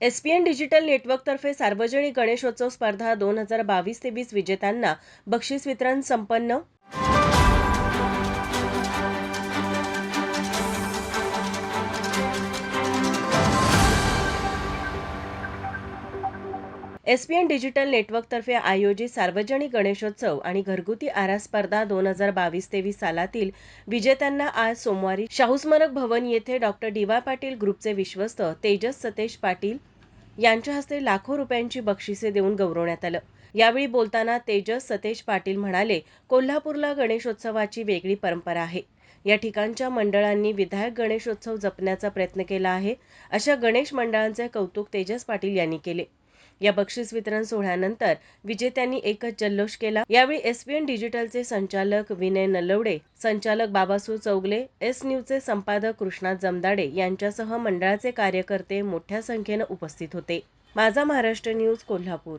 ESPN digital नेटवर्कतर्फे सार्वजनिक गणेशोत्सव स्पर्धा दोन हजार बावीस तेवीस विजेत्यांना बक्षीस वितरण संपन्न एसपीएन डिजिटल नेटवर्कतर्फे आयोजित सार्वजनिक गणेशोत्सव आणि घरगुती आरा स्पर्धा दोन हजार बावीस तेवीस सालातील विजेत्यांना आज सोमवारी शाहूस्मारक भवन येथे डॉक्टर डी वाय पाटील ग्रुपचे विश्वस्त तेजस सतेश पाटील यांच्या हस्ते लाखो रुपयांची बक्षिसे देऊन गौरवण्यात आलं. यावेळी बोलताना तेजस सतेज पाटील म्हणाले कोल्हापूरला गणेशोत्सवाची वेगळी परंपरा आहे. या ठिकाणच्या मंडळांनी विधायक गणेशोत्सव जपण्याचा प्रयत्न केला आहे अशा गणेश मंडळांचे कौतुक तेजस पाटील यांनी केले. या बक्षीस वितरण सोहळ्यानंतर विजेत्यांनी एकच जल्लोष केला. यावेळी एसपीएन डिजिटलचे संचालक विनय नलवडे संचालक बाबासू चौगले एस न्यूजचे संपादक कृष्णा जमदाडे यांच्यासह मंडळाचे कार्यकर्ते मोठ्या संख्येनं उपस्थित होते. माझा महाराष्ट्र न्यूज कोल्हापूर.